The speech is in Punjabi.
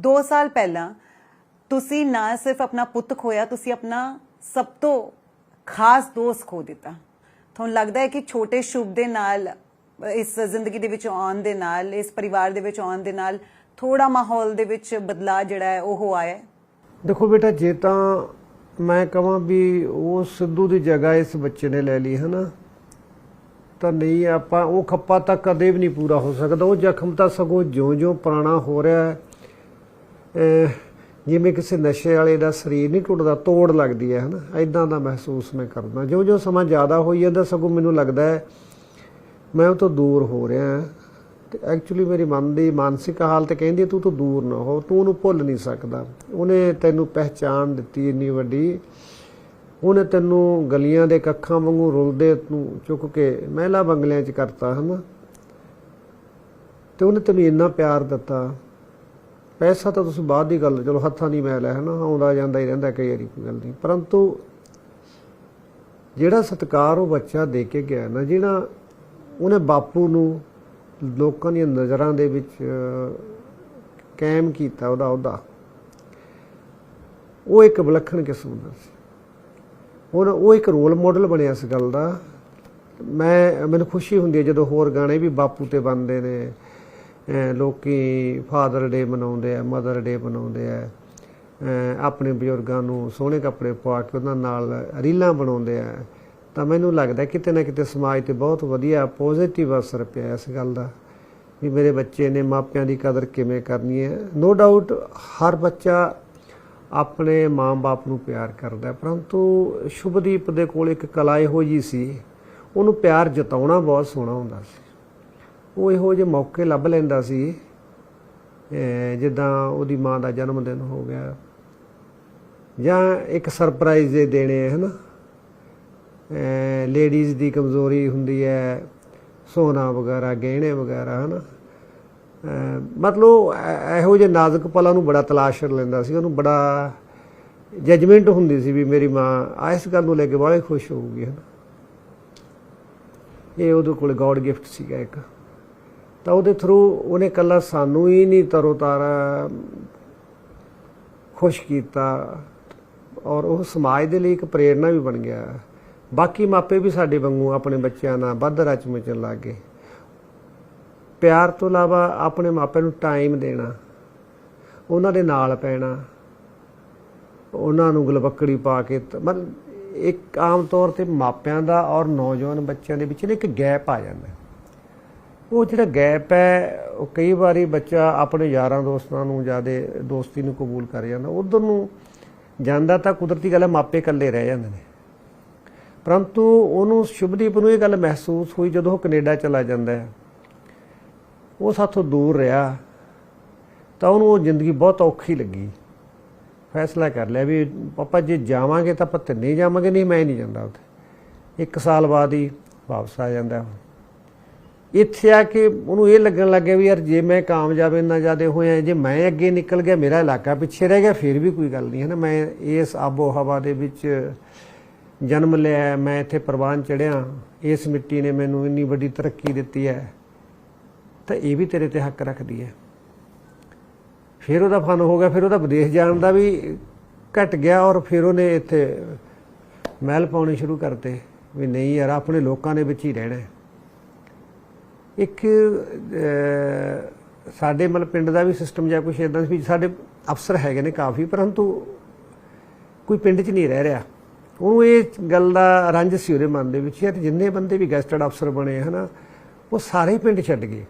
2 ਸਾਲ ਪਹਿਲਾਂ ਤੁਸੀਂ ਨਾ ਸਿਰਫ ਆਪਣਾ ਪੁੱਤ ਖੋਇਆ, ਤੁਸੀਂ ਆਪਣਾ ਸਭ ਤੋਂ ਖਾਸ ਦੋਸਤ ਖੋ ਦਿੱਤਾ। ਤੁਹਾਨੂੰ ਲੱਗਦਾ ਹੈ ਕਿ ਛੋਟੇ ਸ਼ੁਭ ਦੇ ਨਾਲ, ਇਸ ਜ਼ਿੰਦਗੀ ਦੇ ਵਿੱਚ ਆਉਣ ਦੇ ਨਾਲ, ਇਸ ਪਰਿਵਾਰ ਦੇ ਵਿੱਚ ਆਉਣ ਦੇ ਨਾਲ ਥੋੜਾ ਮਾਹੌਲ ਦੇ ਵਿੱਚ ਬਦਲਾਅ ਜਿਹੜਾ ਹੈ ਉਹ ਆਇਆ ਹੈ? ਦੇਖੋ ਬੇਟਾ, ਜੇ ਤਾਂ ਮੈਂ ਕਹਾਂ ਵੀ ਉਹ ਸਿੱਧੂ ਦੀ ਜਗ੍ਹਾ ਇਸ ਬੱਚੇ ਨੇ ਲੈ ਲਈ, ਹਨਾ? ਤਾਂ ਨਹੀਂ, ਆਪਾਂ ਉਹ ਖੱਪਾ ਤਾਂ ਕਦੇ ਵੀ ਨਹੀਂ ਪੂਰਾ ਹੋ ਸਕਦਾ। ਉਹ ਜ਼ਖਮ ਤਾਂ ਸਗੋਂ ਜਿਉਂ-ਜਿਉਂ ਪੁਰਾਣਾ ਹੋ ਰਿਹਾ ਹੈ। ਜਿਵੇਂ ਕਿਸੇ ਨਸ਼ੇ ਵਾਲੇ ਦਾ ਸਰੀਰ ਨਹੀਂ ਟੁੱਟਦਾ ਤੋੜ ਲੱਗਦੀ ਹੈ ਹਨਾ? ਐਦਾਂ ਦਾ ਮਹਿਸੂਸ ਮੈਂ ਕਰਦਾ। ਜੋ ਜੋ ਸਮਾਂ ਜ਼ਿਆਦਾ ਹੋਈ ਜਾਂਦਾ ਸਗੋਂ ਮੈਨੂੰ ਲੱਗਦਾ ਹੈ ਮੈਂ ਉਹ ਤੋਂ ਦੂਰ ਹੋ ਰਿਹਾ ਹਾਂ। ਤੇ ਐਕਚੁਅਲੀ ਮੇਰੀ ਮਨ ਦੀ ਮਾਨਸਿਕ ਹਾਲਤ ਕਹਿੰਦੀ ਹੈ, ਤੂੰ ਤੋਂ ਦੂਰ ਨਾ ਹੋ ਤੂੰ ਉਹਨੂੰ ਭੁੱਲ ਨਹੀਂ ਸਕਦਾ। ਉਹਨੇ ਤੈਨੂੰ ਪਹਿਚਾਨ ਦਿੱਤੀ ਇੰਨੀ ਵੱਡੀ। ਉਹਨੇ ਤੈਨੂੰ ਗਲੀਆਂ ਦੇ ਕੱਖਾਂ ਵਾਂਗੂ ਰੁਲਦੇ ਨੂੰ ਚੁੱਕ ਕੇ ਮਹਿਲਾ ਬੰਗਲਿਆਂ 'ਚ ਕਰਤਾ ਹਨਾ? ਤੇ ਉਹਨੇ ਤੈਨੂੰ ਇੰਨਾ ਪਿਆਰ ਦਿੱਤਾ। ਪੈਸਾ ਤਾਂ ਤੁਸੀਂ ਬਾਅਦ ਦੀ ਗੱਲ, ਚਲੋ ਹੱਥਾਂ ਨਹੀਂ ਮੈਲ ਹੈ ਹਨਾ, ਆਉਂਦਾ ਜਾਂਦਾ ਹੀ ਰਹਿੰਦਾ ਕਈ ਵਾਰੀ ਕੋਈ ਗੱਲ ਨਹੀਂ। ਪਰੰਤੂ ਜਿਹੜਾ ਸਤਕਾਰ ਉਹ ਬੱਚਾ ਦੇ ਕੇ ਗਿਆ ਨਾ, ਜਿਹੜਾ ਉਹਨੇ ਬਾਪੂ ਨੂੰ ਲੋਕਾਂ ਦੀਆਂ ਨਜ਼ਰਾਂ ਦੇ ਵਿੱਚ ਕਾਇਮ ਕੀਤਾ ਉਹਦਾ ਉਹਦਾ ਉਹ ਇੱਕ ਵਿਲੱਖਣ ਕਿਸਮ ਦਾ ਸੀ। ਉਹ ਉਹ ਇੱਕ ਰੋਲ ਮਾਡਲ ਬਣਿਆ ਇਸ ਗੱਲ ਦਾ। ਮੈਂ, ਮੈਨੂੰ ਖੁਸ਼ੀ ਹੁੰਦੀ ਹੈ ਜਦੋਂ ਹੋਰ ਗਾਣੇ ਵੀ ਬਾਪੂ ਤੇ ਬਣਦੇ ਨੇ ਲੋਕੀ ਫਾਦਰ ਡੇ ਮਨਾਉਂਦੇ ਆ, ਮਦਰ ਡੇ ਮਨਾਉਂਦੇ ਆ ਆਪਣੇ ਬਜ਼ੁਰਗਾਂ ਨੂੰ ਸੋਹਣੇ ਕੱਪੜੇ ਪਾ ਕੇ ਉਹਨਾਂ ਨਾਲ ਰੀਲਾਂ ਬਣਾਉਂਦੇ ਆ। ਤਾਂ ਮੈਨੂੰ ਲੱਗਦਾ ਕਿਤੇ ਨਾ ਕਿਤੇ ਸਮਾਜ ਤੇ ਬਹੁਤ ਵਧੀਆ ਪੋਜ਼ਿਟਿਵ ਅਸਰ ਪਿਆ ਇਸ ਗੱਲ ਦਾ, ਵੀ ਮੇਰੇ ਬੱਚੇ ਨੇ ਮਾਪਿਆਂ ਦੀ ਕਦਰ ਕਿਵੇਂ ਕਰਨੀ ਹੈ। ਨੋ ਡਾਊਟ ਹਰ ਬੱਚਾ ਆਪਣੇ ਮਾਂ-ਬਾਪ ਨੂੰ ਪਿਆਰ ਕਰਦਾ ਪਰੰਤੂ ਸ਼ੁਭਦੀਪ ਦੇ ਕੋਲ ਇੱਕ ਕਲਾ ਇਹੋ ਜੀ ਸੀ, ਉਹਨੂੰ ਪਿਆਰ ਜਤਾਉਣਾ ਬਹੁਤ ਸੋਹਣਾ ਹੁੰਦਾ ਸੀ। ਉਹ ਇਹੋ ਜਿਹੇ ਮੌਕੇ ਲੱਭ ਲੈਂਦਾ ਸੀ ਜਿੱਦਾਂ ਉਹਦੀ ਮਾਂ ਦਾ ਜਨਮ ਦਿਨ ਹੋ ਗਿਆ। ਜਾਂ ਇੱਕ ਸਰਪ੍ਰਾਈਜ਼ ਦੇ ਦੇਣੇ ਨਾ ਲੇਡੀਜ਼ ਦੀ ਕਮਜ਼ੋਰੀ ਹੁੰਦੀ ਹੈ, ਸੋਨਾ ਵਗੈਰਾ, ਗਹਿਣੇ ਵਗੈਰਾ, ਹਨ? ਅਹ, ਮਤਲਬ ਇਹੋ ਜਿਹੇ ਨਾਜ਼ੁਕ ਪਲਾਂ ਨੂੰ ਬੜਾ ਤਲਾਸ਼ ਕਰ ਲੈਂਦਾ ਸੀ। ਉਹਨੂੰ ਬੜਾ ਜਜਮੈਂਟ ਹੁੰਦੀ ਸੀ ਵੀ ਮੇਰੀ ਮਾਂ ਇਸ ਗੱਲ ਨੂੰ ਲੈ ਕੇ ਬੜੇ ਖੁਸ਼ ਹੋਊਗੀ, ਹਨ? ਇਹ ਉਹਦੇ ਕੋਲ ਗੋਡ ਗਿਫਟ ਸੀਗਾ ਇੱਕ। ਤਾਂ ਉਹਦੇ ਥਰੂ ਉਹਨੇ ਕੱਲਾ ਸਾਨੂੰ ਹੀ ਨਹੀਂ ਤਰੋ ਤਾਰਾ ਖੁਸ਼ ਕੀਤਾ ਔਰ ਉਹ ਸਮਾਜ ਦੇ ਲਈ ਇੱਕ ਪ੍ਰੇਰਣਾ ਵੀ ਬਣ ਗਿਆ। ਬਾਕੀ ਮਾਪੇ ਵੀ ਸਾਡੇ ਵਾਂਗੂ ਆਪਣੇ ਬੱਚਿਆਂ ਨਾਲ ਵੱਧ ਰਚ ਮਿਚਣ ਲੱਗ। ਗਏ ਪਿਆਰ ਤੋਂ ਇਲਾਵਾ ਆਪਣੇ ਮਾਪਿਆਂ ਨੂੰ ਟਾਈਮ ਦੇਣਾ, ਉਹਨਾਂ ਦੇ ਨਾਲ ਪੈਣਾ, ਉਹਨਾਂ ਨੂੰ ਗਲਵੱਕੜੀ ਪਾ ਕੇ ਮਤਲਬ ਇੱਕ ਆਮ ਤੌਰ ਤੇ ਮਾਪਿਆਂ ਦਾ ਔਰ ਨੌਜਵਾਨ ਬੱਚਿਆਂ ਦੇ ਵਿੱਚ ਨਾ ਇੱਕ ਗੈਪ ਆ ਜਾਂਦਾ। ਉਹ ਜਿਹੜਾ ਗੈਪ ਹੈ, ਉਹ ਕਈ ਵਾਰੀ ਬੱਚਾ ਆਪਣੇ ਯਾਰਾਂ ਦੋਸਤਾਂ ਨੂੰ ਜਿਆਦੇ ਦੋਸਤੀ ਨੂੰ ਕਬੂਲ ਕਰ ਜਾਂਦਾ। ਉਧਰ ਨੂੰ ਜਾਂਦਾ ਤਾਂ ਕੁਦਰਤੀ ਗੱਲ ਹੈ, ਮਾਪੇ ਇਕੱਲੇ ਰਹਿ ਜਾਂਦੇ ਨੇ। ਪਰੰਤੂ ਉਹਨੂੰ ਸ਼ੁਭਦੀਪ ਨੂੰ ਇਹ ਗੱਲ ਮਹਿਸੂਸ ਹੋਈ ਜਦੋਂ ਉਹ ਕੈਨੇਡਾ ਚਲਾ ਜਾਂਦਾ ਹੈ। ਉਹ ਸਾਥੋਂ ਦੂਰ ਰਿਹਾ, ਤਾਂ ਉਹਨੂੰ ਉਹ ਜ਼ਿੰਦਗੀ ਬਹੁਤ ਔਖੀ ਲੱਗੀ। ਫੈਸਲਾ ਕਰ ਲਿਆ ਵੀ, ਪਾਪਾ, ਜੇ ਜਾਵਾਂਗੇ ਤਾਂ ਆਪਾਂ ਤਿੰਨੇ ਜਾਵਾਂਗੇ, ਨਹੀਂ ਮੈਂ ਨਹੀਂ ਜਾਂਦਾ ਉੱਥੇ। ਇੱਕ ਸਾਲ ਬਾਅਦ ਹੀ ਵਾਪਸ ਆ ਜਾਂਦਾ ਇੱਥੇ ਆ ਕੇ ਉਹਨੂੰ ਇਹ ਲੱਗਣ ਲੱਗਿਆ ਵੀ ਯਾਰ ਜੇ ਮੈਂ ਕਾਮਯਾਬ ਇੰਨਾ ਜ਼ਿਆਦਾ ਹੋਇਆ, ਜੇ ਮੈਂ ਅੱਗੇ ਨਿਕਲ ਗਿਆ, ਮੇਰਾ ਇਲਾਕਾ ਪਿੱਛੇ ਰਹਿ ਗਿਆ, ਫਿਰ ਵੀ ਕੋਈ ਗੱਲ ਨਹੀਂ ਹੈ ਨਾ ਮੈਂ ਇਸ ਆਬੋ ਹਵਾ ਦੇ ਵਿੱਚ ਜਨਮ ਲਿਆ, ਮੈਂ ਇੱਥੇ ਪ੍ਰਵਾਨ ਚੜਿਆ ਇਸ ਮਿੱਟੀ ਨੇ ਮੈਨੂੰ ਇੰਨੀ ਵੱਡੀ ਤਰੱਕੀ ਦਿੱਤੀ ਹੈ, ਤਾਂ ਇਹ ਵੀ ਤੇਰੇ ਤੇ ਹੱਕ ਰੱਖਦੀ ਹੈ ਫਿਰ ਉਹਦਾ ਫਨ ਹੋ ਗਿਆ, ਫਿਰ ਉਹਦਾ ਵਿਦੇਸ਼ ਜਾਣ ਦਾ ਵੀ ਘਟ ਗਿਆ ਔਰ ਫਿਰ ਉਹਨੇ ਇੱਥੇ ਮਹਿਲ ਪਾਉਣੇ ਸ਼ੁਰੂ ਕਰਤੇ, ਵੀ ਨਹੀਂ ਯਾਰ, ਆਪਣੇ ਲੋਕਾਂ ਦੇ ਵਿੱਚ ਹੀ ਰਹਿਣਾ ਹੈ। ਇੱਕ ਸਾਡੇ ਮਤਲਬ ਪਿੰਡ ਦਾ ਵੀ ਸਿਸਟਮ ਜਾਂ ਕੁਛ ਇਦਾਂ ਵੀ ਸਾਡੇ ਅਫਸਰ ਹੈਗੇ ਨੇ ਕਾਫੀ, ਪਰੰਤੂ ਕੋਈ ਪਿੰਡ 'ਚ ਨਹੀਂ ਰਹਿ ਰਿਹਾ। ਉਹਨੂੰ ਇਹ ਗੱਲ ਦਾ ਰੰਜ ਸੀ ਉਹਦੇ ਮਨ ਦੇ ਵਿੱਚ ਯਾਰ ਜਿੰਨੇ ਬੰਦੇ ਵੀ ਗੈਸਟਡ ਅਫਸਰ ਬਣੇ, ਹਨਾ, ਉਹ ਸਾਰੇ ਪਿੰਡ ਛੱਡ ਗਏ।